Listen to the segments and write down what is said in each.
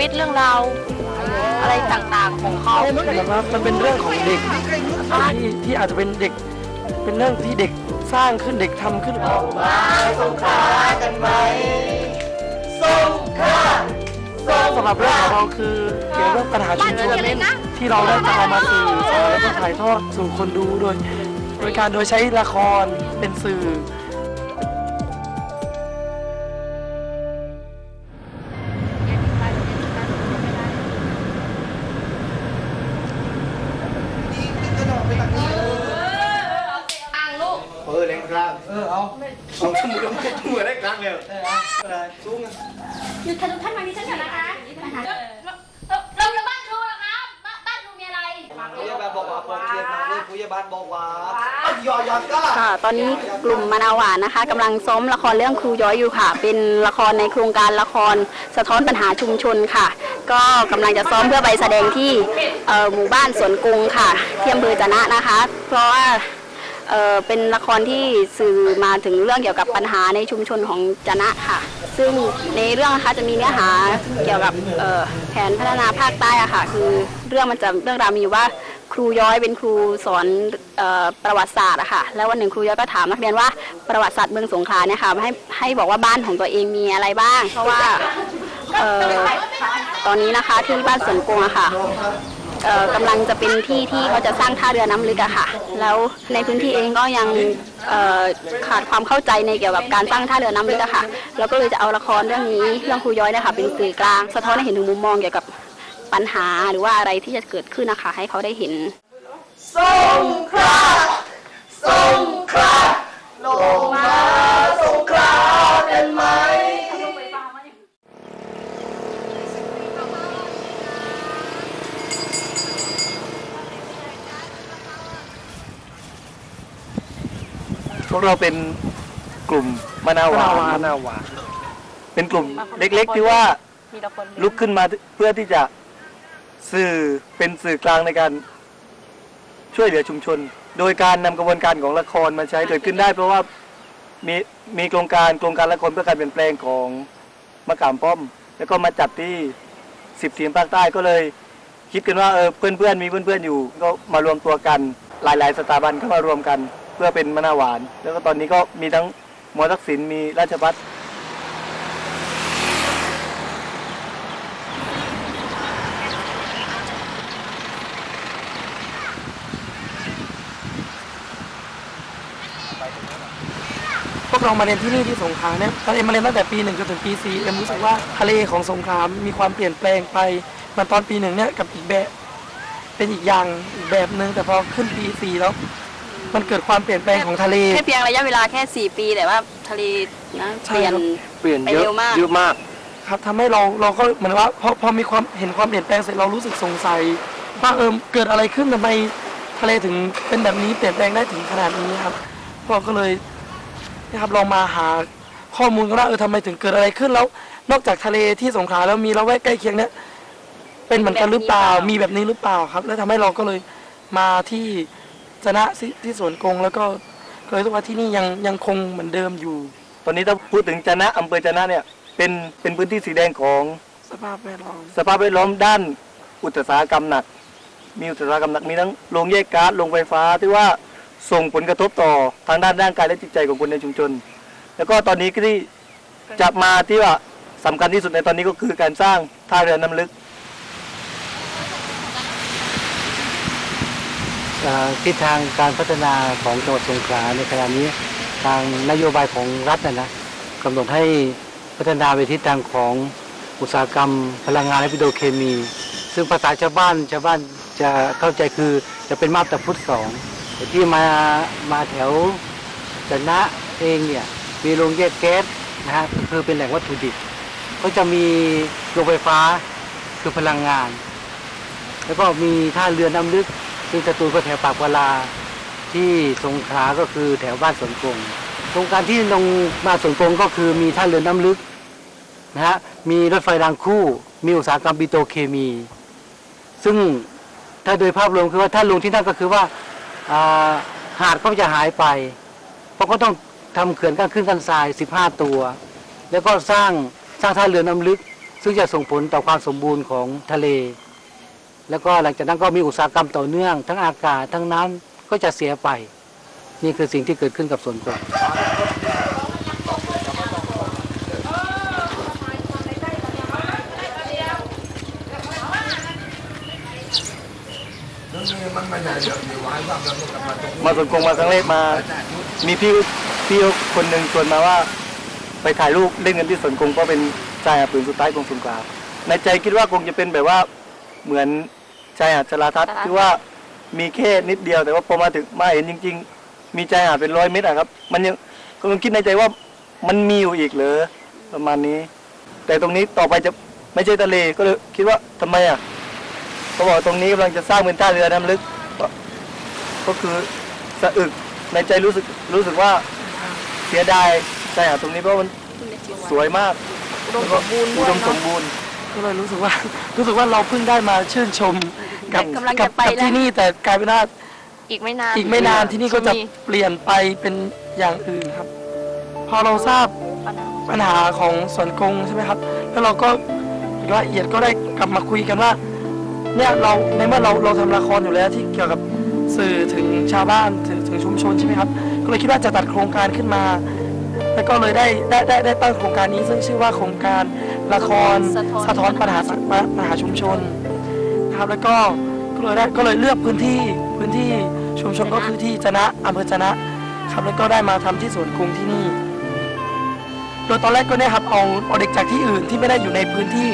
วของชีวิตเรื่องราวอะไรต่างๆของเขาแต่ว่ามันเป็นเรื่องของเด็กที่ที่อาจจะเป็นเด็ก เป็นเรื่องที่เด็กสร้างขึ้นเด็กทำขึ้นมาสงขากันไหมสงขาสำหรับเรื่องของเราคือเกี่ยวกับเรื่องปัญหาชุมชนที่เราได้จะเอามาสื่อสารและก็ถ่ายทอดสู่คนดูโดยโดยการโดยใช้ละครเป็นสื่อเอ อออะไรสูงอะหยุดทะลุท่านมาดิฉันก่อนนะคะเราจะบ้านครูเหรอคะบ้านบ้านครูมีอะไรผู้ใหญ่บ้านบอกว่าเปิดเทียนมาเลยผู้ใหญ่บ้านบอกว่าเอาหยอดหยอดก็ค่ะ ตอนนี้กลุ่มมะนาวหวานนะคะกำลังซ้อมละครเรื่องครูย้อยอยู่ค่ะ เป็นละครในโครงการละครสะท้อนปัญหาชุมชนค่ะ ก็กำลังจะซ้อมเพื่อไปแสดงที่เอ่อหมู่บ้านสวนกรุงค่ะที่อำเภอจะนะนะคะ เพราะว่า เอ่อเป็นละครที่สื่อมาถึงเรื่องเกี่ยวกับปัญหาในชุมชนของจะนะค่ะ ซึ่งในเรื่องนะคะจะมีเนื้อหาเกี่ยวกับเอ่อแผนพัฒนาภาคใต้อะค่ะ คือเรื่องมันจะเรื่องราวมีอยู่ว่าครูย้อยเป็นครูสอนเออประวัติศาสตร์อะค่ะ แล้ววันหนึ่งครูย้อยก็ถามนักเรียนว่าประวัติศาสตร์เมืองสงขลาเนี่ยค่ะให้ให้บอกว่าบ้านของตัวเองมีอะไรบ้าง เพราะว่าเอ่อตอนนี้นะคะที่บ้านสวนกงอะค่ะเอ่อ กำลังจะเป็นที่ที่เขาจะสร้างท่าเรือน้ำลึกอะค่ะ แล้วในพื้นที่เองก็ยังขาดความเข้าใจในเกี่ยวกับการสร้างท่าเรือน้ำลึกอะค่ะแล้วก็เลยจะเอาละครเรื่องนี้เรื่องครูย้อยนะคะเป็นสื่อกลาง สะท้อนให้เห็นถึงมุมมองเกี่ยวกับปัญหาหรือว่าอะไรที่จะเกิดขึ้นนะคะ ให้เขาได้เห็น พวกเราเป็นกลุ่มมะนาวหวานมะนาวหวานเป็นกลุ่มเล็กๆที่ว่ามีแต่คนลุกขึ้นมาเพื่อที่จะสื่อเป็นสื่อกลางในการช่วยเหลือชุมชน โดยการนำกระบวนการของละครมาใช้เกิดขึ้นได้ เพราะว่ามีมีโครงการโครงการละครเพื่อการเปลี่ยนแปลงของมะขามป้อม แล้วก็มาจัดที่สิบเสียงภาคใต้ก็เลย คิดกันว่าเออเพื่อนๆมีเพื่อนๆอยู่ ก็มารวมตัวกันหลาย ๆ สถาบันเข้ามารวมกันเพื่อเป็นมะนาวหวาน แล้วก็ตอนนี้ก็มีทั้งมอทักษิณมีราชพัฒพวกเรามาเรียนที่นี่ที่สงขลาเนี่ยตอนเอ็มมาเรียนตั้งแต่ปีหนึ่งจนถึงปีสี่เอ็มรู้สึกว่าทะเลของสงขลามีความเปลี่ยนแปลงไปมันตอนปีหนึ่งเนี่ยกับอีกแบบเป็นอีกอย่างอีกแบบหนึ่งแต่พอขึ้นปีสี่แล้ว มันเกิดความเปลี่ยนแปลงของทะเล แค่เพียงระยะเวลาแค่ 4 ปีแต่ว่าทะเลนะใช่เปลี่ยนครับเปลี่ยนไปเยอะเร็วมาก เยอะมากครับทำให้เราเราก็เหมือนว่าพอพอมีความเห็นความเปลี่ยนแปลงเสร็จเรารู้สึกสงสัยว่าเออเกิดอะไรขึ้นทำไมทะเลถึงเป็นแบบนี้เปลี่ยนแปลงได้ถึงขนาดนี้ครับพวกเราก็เลยนะครับลองมาหาข้อมูลกันว่าเออทำไมถึงเกิดอะไรขึ้นแล้ว นอกจากทะเลที่สงขลาแล้วมีละแวกใกล้เคียงเนี่ยเป็นเหมือนกันหรือเปล่ามีแบบนี้หรือเปล่าครับ แล้วทำให้เราก็เลยมาที่ จนะที่ที่สวนกงแล้วก็เคยรู้สึกว่าที่นี่ยังยังคงเหมือนเดิมอยู่ ตอนนี้ถ้าพูดถึงจะนะอำเภอจะนะเนี่ยเป็นเป็นพื้นที่สีแดงของสภาพแวดล้อมสภาพแวดล้อมด้านอุตสาหกรรมหนัก มีอุตสาหกรรมหนักมีทั้งโรงแยกก๊าซโรงไฟฟ้าที่ว่าส่งผลกระทบต่อทางด้านร่างกายและจิตใจของคนในชุมชน แล้วก็ตอนนี้ก็ที่จะมาที่ว่าสำคัญที่สุดในตอนนี้ก็คือการสร้างท่าเรือน้ำลึก เอ่อ ทิศทางการพัฒนาของจังหวัดสงขลาในขณะนี้ทางนโยบายของรัฐนะนะกำหนดให้พัฒนาไปทิศทางของอุตสาหกรรม พลังงานและปิโตรเคมี ซึ่งภาษาชาวบ้านชาวบ้านจะเข้าใจคือจะเป็นมาตรพุทธสองที่มามาแถวจนะเองเนี่ยมีโรงแยกแก๊สนะฮะก็คือเป็นแหล่งวัตถุดิบก็จะมีโรงไฟฟ้าคือพลังงาน แล้วก็มีท่าเรือน้ำลึก ซึ่งสตูลก็แถวปากวลาที่สงขลาก็คือแถวบ้านสวนกงโครงการที่ลงมาสวนกงก็คือมีท่าเรือน้ำลึกนะฮะมีรถไฟรางคู่ มีอุตสาหกรรมปิโตรเคมี ซึ่งถ้าโดยภาพรวมคือว่าถ้าลงที่นั่นก็คือว่าาหาดก็จะหายไป เพราะก็ต้องทำเขื่อนกั้นขึ้นกันทราย 15 ตัว แล้วก็สร้างสร้างท่าเรือน้ำลึก ซึ่งจะส่งผลต่อความสมบูรณ์ของทะเล แล้วก็หลังจากนั้นก็มีอุตสาหกรรมต่อเนื่อง ทั้งอากาศทั้งน้ำก็จะเสียไป นี่คือสิ่งที่เกิดขึ้นกับสวนกวางมาสวนกงมาครั้งแรกมา มีพี่พี่คนหนึ่งชวนมาว่า ไปถ่ายรูปเล่นกันที่สวนกงเพราะเป็นชายหาดผืนสุดท้ายของสงขลาในใจคิดว่าคงจะเป็นแบบว่าเหมือน ชายหาดชลาทัศน์ที่ว่ามีแค่นิดเดียวแต่ว่าพอมาถึงมาเห็นจริง ๆ มีชายหาดเป็นร้อยเมตรอะครับ มันยังก็ยังคิดในใจว่ามันมีอยู่อีกเหรอประมาณนี้ แต่ตรงนี้ต่อไปจะไม่ใช่ทะเลก็เลยคิดว่าทำไมอะเขาบอกตรงนี้กำลังจะสร้างเป็นท่าเรือน้ำลึก ก็คือสะอึกในใจรู้สึกรู้สึกว่าเสียดายชายหาดตรงนี้เพราะมันสวยมากอุดมสมบูรณ์อุดมสมบูรณ์ก็เลยรู้สึกว่า รู้สึกว่าเราเพิ่งได้มาชื่นชม กับกำลังกัจะไปกับแล้ว ที่นี่แต่กลายเป็นว่าอีกไม่นานอีกไม่นานที่นี่ก็จะเปลี่ยนไปเป็นอย่างอื่นครับ พอเราทราบปัญหาของสวนกงใช่ไหมครับ แล้วเราก็ละเอียดก็ได้กลับมาคุยกันว่าเนี่ยเราในเมื่อเราเราทำละครอยู่แล้วที่เกี่ยวกับสื่อถึงชาวบ้านถึงถึงชุมชนใช่ไหมครับ ก็เลยคิดว่าจะตัดโครงการขึ้นมา แล้วก็เลยได้ได้ได้ได้ตั้งโครงการนี้ ซึ่งชื่อว่าโครงการละครสะท้อนสะท้อนปัญหาปัญหาชุมชน นะครับ แล้วก็ก็เลยได้ก็เลยเลือกพื้นที่พื้นที่ชุมชนก็คือที่จะนะอำเภอจะนะครับแล้วก็ได้มาทำที่สวนกรุงที่นี่ โดยตอนแรกก็เนี่ยครับเอาเอาเด็กจากที่อื่นที่ไม่ได้อยู่ในพื้นที่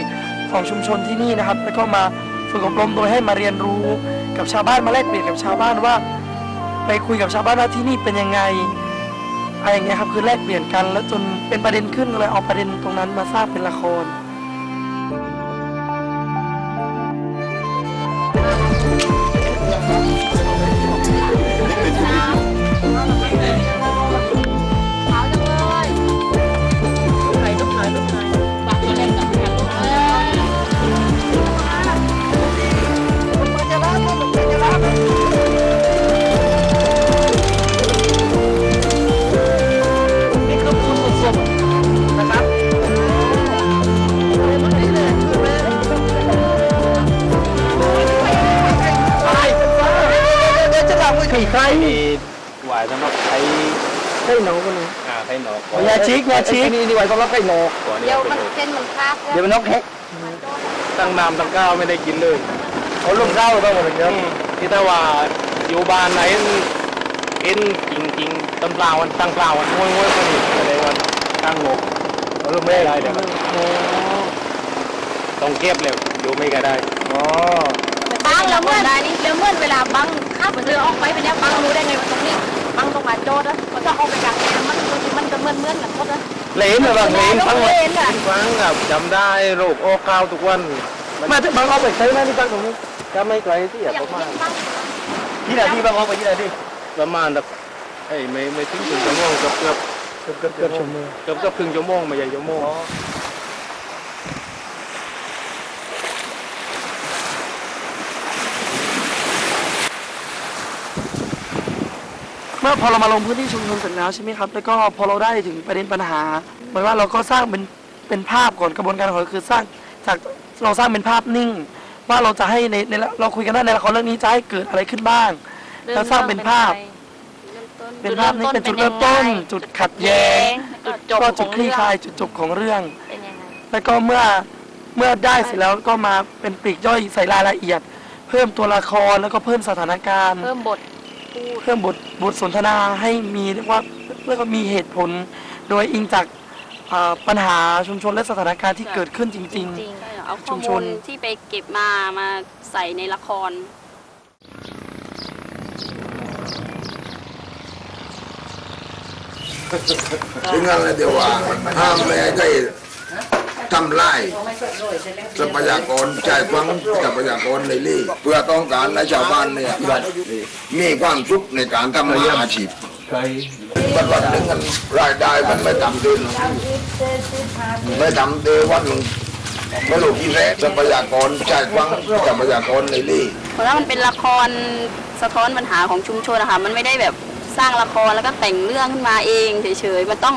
ของชุมชนที่นี่นะครับ แล้วก็มาฝึกอบรมโดยให้มาเรียนรู้กับชาวบ้านมาแลกเปลี่ยนกับชาวบ้านว่า ไปคุยกับชาวบ้านว่าที่นี่เป็นยังไงอะไรอย่างเงี้ยครับคือแลกเปลี่ยนกัน แล้วจนเป็นประเด็นขึ้นเลยเอาประเด็นตรงนั้นมาสร้างเป็นละคร 嘿。 ไข่หนูกันเลยอ่าไข่นกยาชิกยาชิกนี่นี่หวายสำหรับไข่นกเดี๋ยวมันเส้นมันคาดเดี๋ยวมันนกเฮ็กตั้งน้ำตั้งข้าวไม่ได้กินเลยเขาลงข้าวต้องหมดเลยครับที่ถ้าว่าอยู่บ้านไหนกินจริงจริงๆตั้งเปล่าวันตั้งเปล่าวันม้วยม้วยคนนี้อะไรวันตั้งงกเขาลงไม่ได้เดี๋ยวต้องเก็บเลยดูไม่ก็ได้อ๋อบังแล้วเมื่อแล้วเมื่อเวลาบัง ขับเรือออกไปไปแล้วบังรู้ได้ไงว่าตรงนี้บังตรงมาโจดอะเขาจะออกไปกลางแดดมันมันจะเหมือนเหมือนกันหมดอะเหลนเหรอบ้างเหลนทั้งหมดเหลนอะครั้งกับจำได้โรคโอข้าวทุกวันมาถึงบางเอาไปใช้ไหมนี่ตั้งตรงนี้จะไม่ไกลที่อยากอย่างประมาณนี้บังที่ไหนที่บางออกไปที่ไหนที่ประมาณแบบเอ้ยไม่ไม่ถึงครึ่งชั่วโมงเกือบเกือบเกือบเกือบชั่วโมงเกือบเกือบครึ่งชั่วโมงไม่ใช่ชั่วโมง มื่อพอเรามาลงพื้นที่ชุมชนเสร็จแล้วใช่ไหมครับ แล้วก็พอเราได้ถึงประเด็นปัญหาเหมือนว่าเราก็สร้างเป็นเป็นภาพก่อนกระบวนการของเราคือสร้างจากเราสร้างเป็นภาพนิ่ง ว่าเราจะให้ในในเราคุยกันว่าในละครเรื่องนี้จะให้เกิดอะไรขึ้นบ้างแล้วสร้างเป็นภาพ เป็นภาพนี้เป็นจุดเริ่มต้น จุดขัดแย้งจุดจบก็ขจุอดงคลี่เรื่องคลายจุดจบของเรื่องเป็นยังไงแล้วก็เมื่อเมื่อได้เสร็จแล้วก็มาเป็นปลีกย่อยใส่รายละเอียด เพิ่มตัวละครแล้วก็เพิ่มสถานการณ์ เพิ่มบท พูด เพิ่มบทบทสนทนาให้มีเรียกว่าเรียกว่ามีเหตุผล โดยอิงจากอ่าปัญหาชุมชนและสถานการณ์ที่เกิดขึ้นจริง จริงเอาข้ชุอมชมูนลที่ไปเก็บมามาใส่ในละคร ถึงงั้นเลยเดี๋ยวว่าห้ามไม่ให้ได้ ทำลายทรัพยากรใจฟังทรัพยากรในลี่เพื่อต้องการให้ชาวบ้านเนี่ยมีความสุขในการทำมาอาชีพวันวันหนึ่งกันรายได้มันไม่ต่ำเดือนไม่ต่ำเดือนวันหนึ่งไม่รู้กี่แสนทรัพยากรจ่ายกว้างทรัพยากรในนี่เพราะว่ามันเป็นละครสะท้อนปัญหาของชุมชนนะคะมันไม่ได้แบบสร้างละครแล้วก็แต่งเรื่องขึ้นมาเองเฉยๆมันต้อง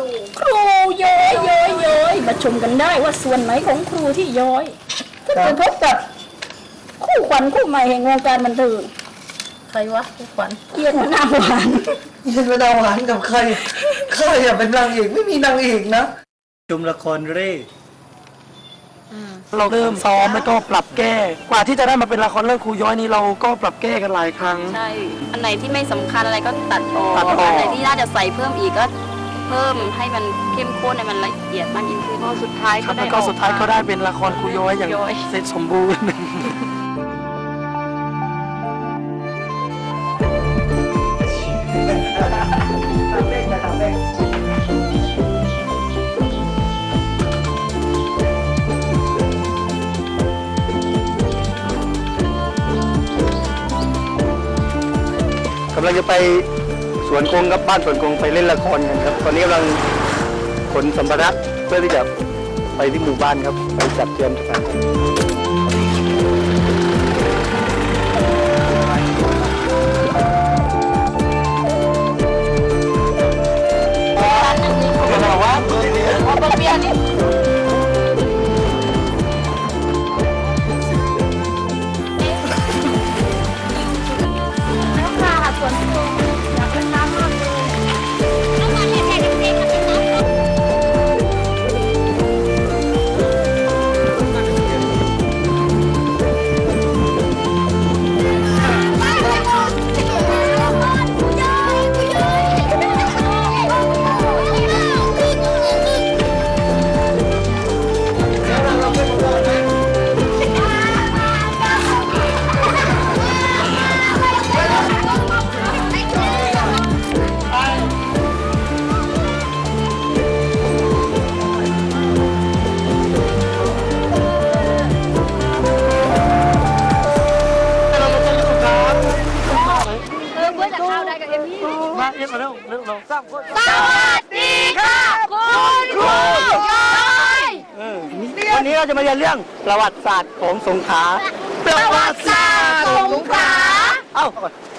ย้อยย้อยย้อยมาชมกันได้ว่าส่วนไหนของครูที่ย้อยถ้าไปพบกับคู่ขวัญคู่ใหม่แห่งวงการบันเทิงใครวะคู่ขวัญเกียรติหัวหน้าหวานยินเป็นดาวหวานกับใครใครอยากเป็นนางเอกไม่มีนางเอกนะชมละครเร่เราเริ่มซ้อมแล้วก็ปรับแก้ กว่าที่จะได้มาเป็นละครเรื่องครูย้อยนี้เราก็ปรับแก้กันหลายครั้ง ใช่ อันไหนที่ไม่สำคัญอะไรก็ตัดออกตัดออก อันไหนที่น่าจะใส่เพิ่มอีกก็ เพิ่มให้มันเข้มข้นให้มันละเอียดมากยิ่งขึ้นพอสุดท้ายครัก็บได้แล้วก็สุดท้ายก็ได้เป็นละครครูย้อยอย่างย้อยเสร็จสมบูรณ์กำลังจะไป สวนคงครับบ้านสวนคงไปเล่นละครกันครับ ตอนนี้กำลังขนสัมภาระเพื่อที่จะไปที่หมู่บ้านครับ ไปจัดเตรียมสถานที่ ประวัติศาสตร์ของสงขลาประวัติศาสตร์สงขลาเอ้า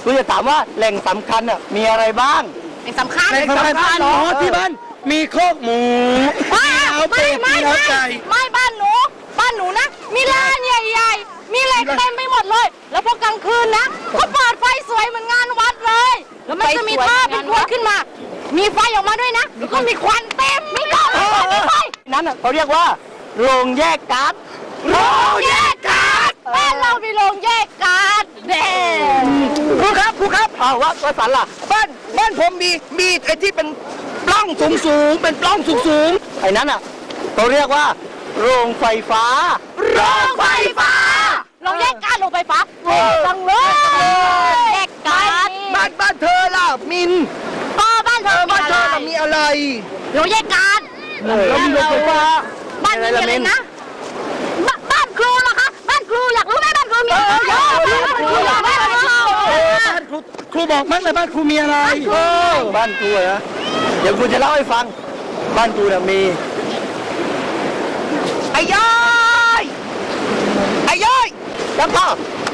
คุณจะถามว่าแหล่งสำคัญน่ะมีอะไรบ้างเป็นสำคัญในสมัยบ้านหนอที่บ้านมีโคอกหมูไม่เอาเป็ไม่ดไม่มีเอาไม่ไก่ไม่บ้านหนู บ้านหนูนะ มีลานใหญ่ๆ มีเหล็กเต็มไปหมดเลย แล้วพอกลางคืนนะเขาเปิดไฟสวยเหมือนงานวัดเลย แล้วมันจะมีท่าเป็นพวงขึ้นมา มีไฟออกมาด้วยนะ แล้วก็มีควันเต็มไม่ต้องมีไฟนั้นน่ะเขาเรียกว่าโรงแยกก๊าซ โรงแยกก๊าซบ้านเรามีโรงแยกก๊าซแดงครูครับครูครับอ้าวว่าว่าสันล่ะบ้านบ้านผมมีมีไอ้ที่เป็นปล้องสูงสูงเป็นปล้องสูงสูงไอ้นั้นอะเขาเรียกว่า โรงไฟฟ้า โรงไฟฟ้า โรงแยกก๊าซโรงไฟฟ้าจังเลยแยกก๊าซบ้านบ้านเธอล่ะมินพ่อบ้านเธเอออบ้านเธอล่ะมีอะไร โรงแยกก๊าซเรามีโรงไฟฟ้าบ้านนี้มีอะไรนะบ้านบ้าน ครูเหรอคะบ้านครูอยากรู้ไหมบ้านครูมีอะไรบ้านครูอยากรู้บ้านครูบ้านครูครูบอกมั้งเลยบ้านครูมีอะไรเออบ้านครูเหรอเดี๋ยวครูจะเล่าให้ฟัง บ้านครูน่ะมีไอ้ย้อยไอ้ย้อยแล้วก็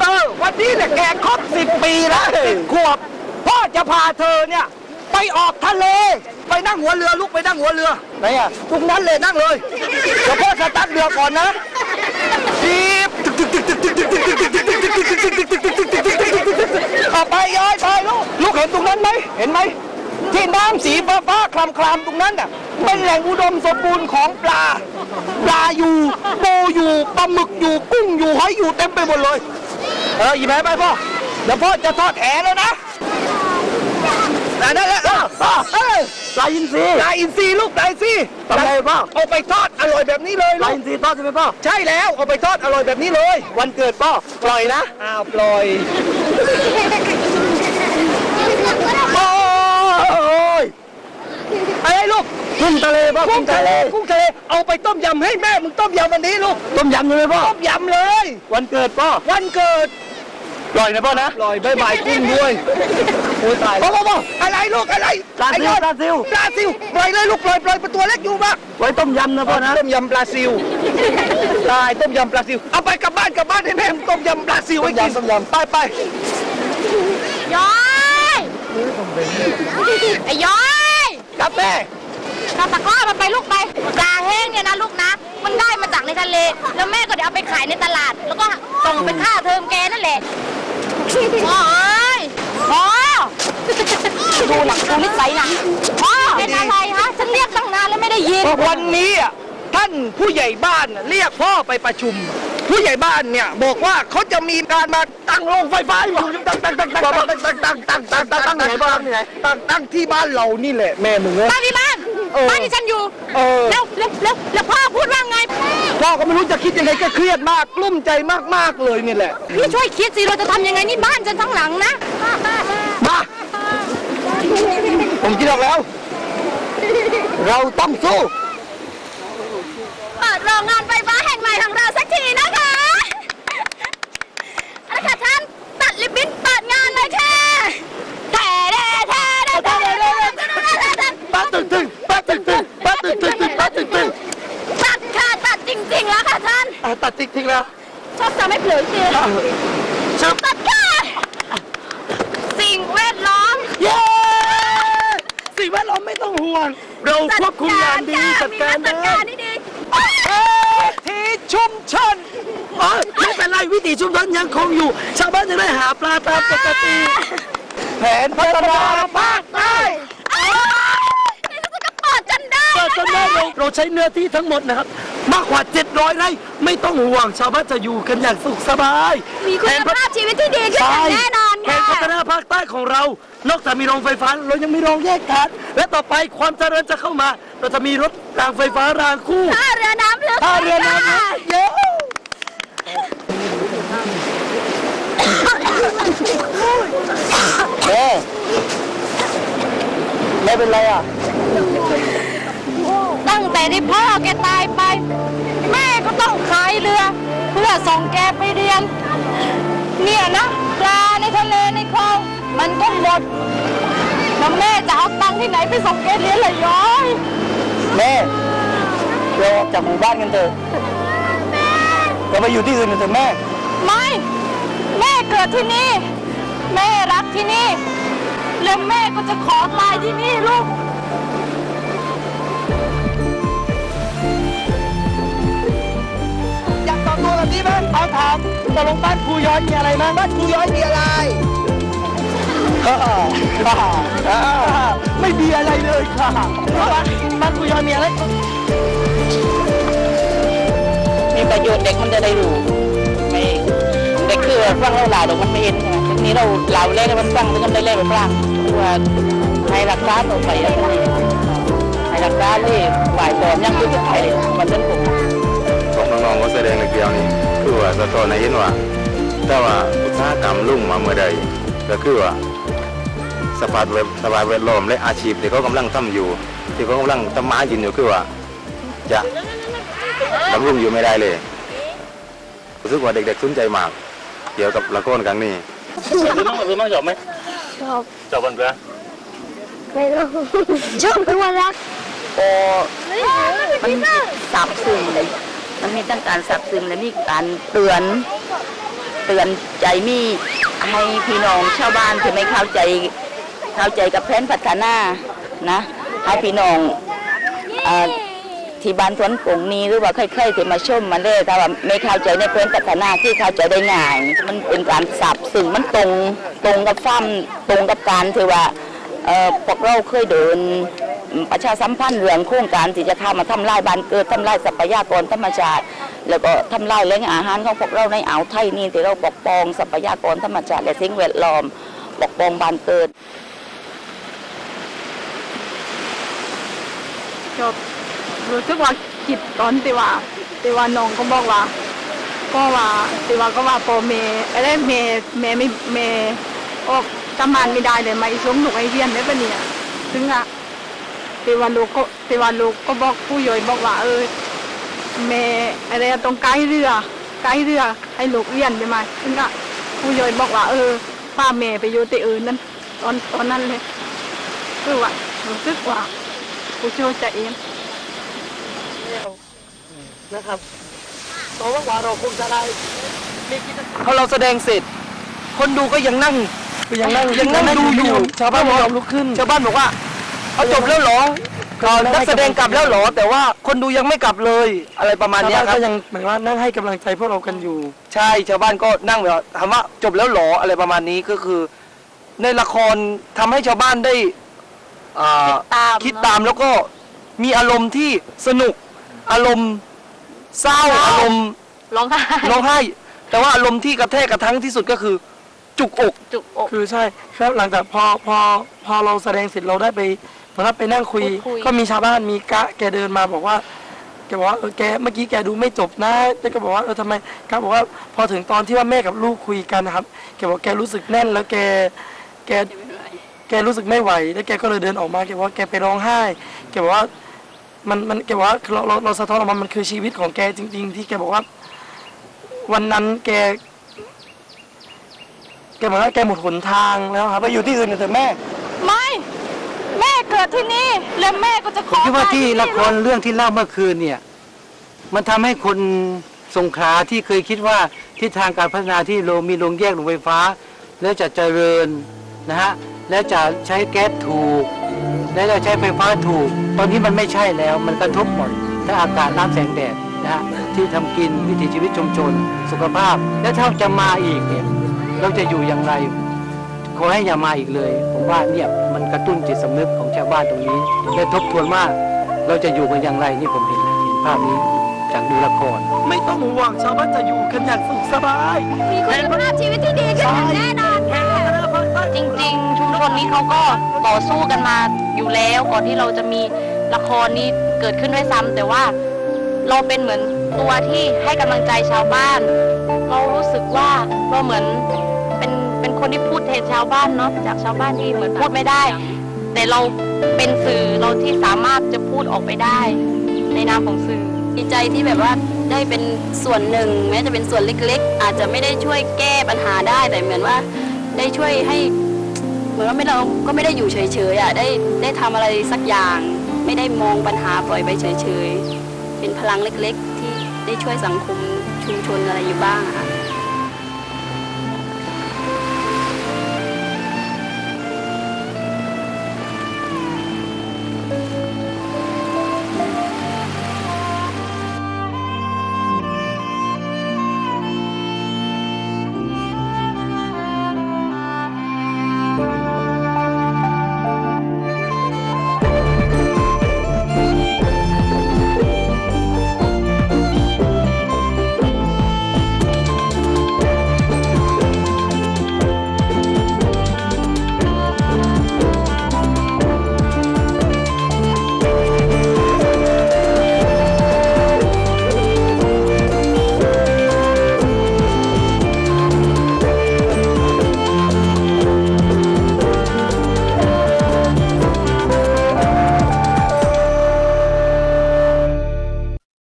เออวันนี้เนี่ยแกครบสิบปีแล้วสิบขวบพ่อจะพาเธอเนี่ย ไปออกทะเล ไปนั่งหัวเรือลูกไปนั่งหัวเรือไหนอะตรงนั้นเลยนั่งเลยเดี๋ยวพ่อสตาร์ทเรือก่อนนะ จีบออกไปย้อยไปลูกลูกเห็นตรงนั้นไหมเห็นไหมที่น้ำสีฟ้าฟ้าๆคลำคลำๆตรงนั้นน่ะเป็นแหล่งอุดมสมบูรณ์ของปลา ปลาอยู่ปูอยู่ปลาหมึกอยู่กุ้งอยู่หอยอยู่เต็มไปหมดเลย เออหยิบแหไปพ่อเดี๋ยวพ่อจะทอดแหแล้วนะนั่นแหละ เอออะเอ้ยปลาอินทรีปลาอินทรีลูกปลาอินทรีทำไงพ่อเอาไปทอดอร่อยแบบนี้เลยปลาลูอิกนทรีทอดใช่ไหมพ่อใช่แล้วเอาไปทอดอร่อยแบบนี้เลย วันเกิดพ่อปล่อยนะอ้าวปล่อยโอ้ยอะไรลูกกุ้งทะเลพ่อกุ้กุ้งงทะทะเลเลกุ้งทะเลเอาไปต้มยำให้แม่มึงต้มยำวันนี้ลูกต้มยำใช่ไหมพ่อต้มยำเลย วันเกิดพ่อวันเกิดป ล่อยนะพ่อนะปล่อยใบใบายกุ้งด้วยโอ้ยตายพ่อพ่อพ่ออะไรลูกอะไรปลาซิวไอ้ยอดปลาซิว ปลาซิวปล่อยเลยลูกปล่อยปล่อยเป็นตัวเล็กอยู่มากไว้ต้มยำนะพ่อนะต้มยำปลาซิวตายต้มยำปลาซิวเอาไปกลับบ้านกลับบ้านให้แม่มึงต้มยำปลาซิวให้กินต้มยำไปไปย้อยไอ้ย้อยครับแม่เอาตะกร้ามันไปลูกไปปลาแห้งเนี่ยนะลูกนะ มันได้มาจากในทะเล แล้วแม่ก็เดี๋ยวเอาไปขายในตลาด แล้วก็ส่งเป็นค่าเทอมแกนั่นแหละ พ่อเอ้ยพ่อดูหลักดูนิสัยนะพ่อเป็นอะไรฮะฉันเรียกตั้งนานแล้วไม่ได้ยินวันนี้อะท่านผู้ใหญ่บ้านเรียกพ่อไปประชุม ผู้ใหญ่บ้านเนี่ยบอกว่าเขาจะมีการมาตั้งโรงไฟฟ้าอยู่ตั้งตั้งตั้งตั้งตั้งตั้งตั้งตั้งตั้งตั้งตั้งไหนบ้างตั้งตั้งที่บ้านเรานี่แหละแม่มึงเอ้ยบ้านที่บ้าน เออบ้านที่ฉันอยู่เออ แล้วแล้วแล้วแล้วพ่อพูดว่าไงพ่อก็ไม่รู้จะคิดยังไงก็เครียดมากกลุ้มใจมากๆเลยนี่แหละพี่ช่วยคิดสิเราจะทำยังไงนี่บ้านฉันทั้งหลังนะมาผมคิดออกแล้ว เราต้องสู้ เปิดโรงงานไฟฟ้าแห่งใหม่ของเราสักทีนะคะเอาละค่ะท่านตัดลิบบิ้นเปิดงานเลยค่ะแท่แท่แท่แท่แท่แท่แท่ป้าตึงตึงป้าตึงตึง ป้าตึงตึงป้าตึงตึงตัดค่ะตัดจริง ๆ แล้วค่ะท่านอะตัดติ๊กทิ้งแล้วชอบทำให้เผลอจริงชึบตัดค่ะสิ่งแวดล้อม เย้สิ่งแวดล้อมไม่ต้องห่วง เราควบคุมงานดีจัดการจัดได้การที่ดีที่ชุมชนอ๋อไม่เป็นไรวิถีชุมชนยังคงอยู่ ชาวบ้านจะได้หาปลาตามปกติ แผนพัฒนาภาคใต้ ในที่สุดก็เปิดจนได้ เปิดจนได้ เราเราใช้เนื้อที่ทั้งหมดนะครับ มากกว่า 700 ไร่ไม่ต้องห่วงชาวบ้านจะอยู่กันอย่างสุขสบายมีคุณภาพชีวิตที่ดีขึ้นอย่างแน่นอนแผค่ะนพัฒนาภาคใต้ของเรา นอกจากมีโรงไฟฟ้าเรายังมีโรงแยกก๊าซและต่อไปความเจริญจะเข้ามา เราจะมีรถรางไฟฟ้ารางคู่ท่าเรือน้ำลึกท่าเรือน้ำลึกเย้แม่แม่เป็นไรอะตั้ง แต่ที่พ่อแกตายไป แม่ก็ต้องขายเรือ เพื่อส่งแกไปเรียน เนี่ยนะปลาในทะเลในคลองมันก็หมดแล้วแม่จะเอาตังค์ที่ไหนไปส่งแกเรียนล่ะย้อยแม่เราออกจากหมู่บ้านกันเถอะเราไปอยู่ที่อื่นกันเถอะแม่ ไม่ แม่เกิดที่นี่ แม่รักที่นี่ แล้วแม่ก็จะขอตายที่นี่ลูกากตอบตัวแบบนี้ไหมเอาถามตกลงบ้านครูย้อยมีอะไรบ้างบ้านครูย้อยมีอะไรไม่มีอะไรเลยค่ะบ้านครูย้อยมีอะไร มีประโยชน์เด็กมันจะได้รู้ไม่เด็กคือฟังเราหลาดมันไม่เห็นใช่ไหมทีนี้เราเราเล่นมันฟังมันก็ได้เล่นไปฟังว่าให้รักษาตัวไปอะไรนี่ให้รักษาที่หวายตอมยังคือจะไทยมันเป็นผมของ น้องๆก็แสดงในเกี่ยวนี้คือว่าสะท้อนในเห็นว่าแต่ว่าอุตสาหกรรมลุ่งมาเมื่อใดก็คือว่าสภาพแวดสภาพแวดล้อมและอาชีพที่เขากำลังทำอยู่ ที่เขากำลังทำมาหากินอยู่คือว่าจะดำรงอยู่ไม่ได้เลยรู้สึกว่าเด็กๆสนใจมาก เกี่ยวกับละครครั้งนี้ซื้อมั่งซื้อมั่งชอบไหมชอบชอบมันเปล่าไม่รู้ชอบคือว่ารักโอ้มันสับซึ้งเลย มันมีตั้งการสับซึ้งและมีการเตือนเตือนใจมีให้พี่น้องชาวบ้านที่ไม่เข้าใจเข้าใจกับแผนพัฒนานะให้พี่น้องอที่บ้านสวนกงนี้หรือว่าใครๆที่มาชมมาเล่ถ้าว่าไม่เข้าใจในแผนพัฒนาที่เข้าใจได้ง่าย มันเป็นการสับซึ้งมันตรงตรงกับฟ้ามตรงกับการที่ว่าเออพวกเราเคยเดิน ประชาสัมพันธ์เรื่องโครงการที่จะทำมาทำลายบ้านเกิดทำลายทรัพยากรธรรมชาติ แล้วก็ทำลายแหล่งอาหารของพวกเราในอ่าวไทยนี่ที่เราปกป้องทรัพยากรธรรมชาติและสิ่งแวดล้อมปกป้องบ้านเกิดจบรู้สึกว่าคิดตอนตีว่าที่ว่าน้องก็บอกว่า ก็ว่าตีว่าก็ว่าพอเมอะไรเมย์เมย์ไม่เมย์ออกทำมันไม่ได้เลยมาอีสมหนุกไอเวียนได้ปะเนี่ยถึงอะ ที่ว่าลูกก็ที่ว่าลูกก็บอกผู้ย่อยบอกว่าเออเมย์อะไรตรงใกล้เรือใกล้เรือให้ลูกเรียนได้ไหมถึงอะผู้ย่อยบอกว่าเออพาเมย์ไปอยู่ที่อื่นนั่นตอนตอนนั้นเลยคือว่ารู้สึกว่าผู้ช่วยจะเองนะครับเพราะว่าเราคงจะได้มีกิจกรรมพอเราแสดงเสร็จ คนดูก็ยังนั่งก็ยังนั่งยังนั่งดูอยู่ชาวบ้านไม่ยอมลุกขึ้น ชาวบ้านบอกว่า เอาจบแล้วเหรอก็ยังให้นักแสดงกลับแล้วเหรอ แต่ว่าคนดูยังไม่กลับเลย อะไรประมาณชาวเนี้ยบ้านครัก็บ ยังเหมือนว่านั่งให้กำลังใจพวกเรากันอยู่ ใช่ชาวบ้านก็นั่งแบบว่าถามว่าจบแล้วเหรออะไรประมาณนี้ก็คือ ในละครทำให้ชาวบ้านได้อ่าตามคิดตามแล้วก็มีอารมณ์ที่สนุก อารมณ์เศร้าอารมณ์ร้องไห้ร้องไห้ แต่ว่าอารมณ์ที่กระแทกกระทั้งที่สุดก็คือ จุกอก จุกอก คือใช่ครับหลังจากพอพอพอเราแสดงเสร็จเราได้ไปเห มือนว่าไปนั่งคุย พูดคุย ก็มีชาวบ้านมีกะแกเดินมาบอกว่าแกบอกว่าเออแกเมื่อกี้แกดูไม่จบนะแล้วก็บอกว่าเออทำไมครับบอกว่าพอถึงตอนที่ว่าแม่กับลูกคุยกันนะครับแกบอกแกรู้สึกแน่นแล้วแกแก แกรู้สึกไม่ไหว แล้วแกก็เลยเดินออกมา แกบอกว่าแกไปร้องไห้ แกบอกว่า มัน มัน แกบอกว่าเราเราเราสะท้อนออกมา มันคือชีวิตของแกจริง ๆ ที่แกบอกว่า วันนั้นแก แกบอกว่าแกหมดหนทางแล้วครับ ไปอยู่ที่อื่นเถอะแม่ ไม่ แม่เกิดที่นี่ แล้วแม่ก็จะขผมอคิดว่าที่ตยละครเรื่องที่เล่าเมื่อคืนเนี่ย มันทำให้คนสงขลาที่เคยคิดว่าทิศทางการพัฒนาที่โรงมีโรงแยกโรงไฟฟ้า แล้วจะเจริญนะฮะแล้วจะใช้แก๊สถูก แล้วจะใช้ไฟฟ้าถูก ตอนนี้มันไม่ใช่แล้วมันกระทบหมดทั้งอากาศน้ำแสงแดดนะฮะที่ทำกินวิถีชีวิตชุมชน สุขภาพ และถ้าจะมาอีกเนี่ยเราจะอยู่อย่างไร ขอให้อย่ามาอีกเลย ผมว่าเนี่ยมันกระตุ้นจิตสำนึกของชาวบ้านตรงนี้ได้ทบทวนว่าเราจะอยู่กันอย่างไรนี่ผมเห็นเห็นภาพนี้จากดูละคร ไม่ต้องห่วงชาวบ้านจะอยู่กันอย่างสุขสบายมีคุณภาพชีวิตที่ดีขึ้นอย่างแน่นอนค่ะจริงๆ ชุมชนนี้เขาก็ต่อสู้กันมาอยู่แล้วก่อนที่เราจะมีละครนี้เกิดขึ้นด้วยซ้ำแต่ว่าเราเป็นเหมือนตัวที่ให้กำลังใจชาวบ้าน เรารู้สึกว่าเราเหมือนเป็นเป็น คนที่พูดแทนชาวบ้านเนาะจากชาวบ้านที่เหมือนพูดไม่ได้ แต่เราเป็นสื่อเราที่สามารถจะพูดออกไปได้ ในนามของสื่อดีใจที่แบบว่าได้เป็นส่วนหนึ่ง แม้จะเป็นส่วนเล็กๆ อาจจะไม่ได้ช่วยแก้ปัญหาได้แต่เหมือนว่า ได้ช่วยให้เหมือนว่าไม่เราก็ไม่ได้อยู่เฉยๆอะได้ได้ทำอะไรสักอย่าง ไม่ได้มองปัญหาปล่อยไปเฉยๆเป็นพลังเล็กๆ ที่ได้ช่วยสังคมชุมชนอะไรอยู่บ้างค่ะ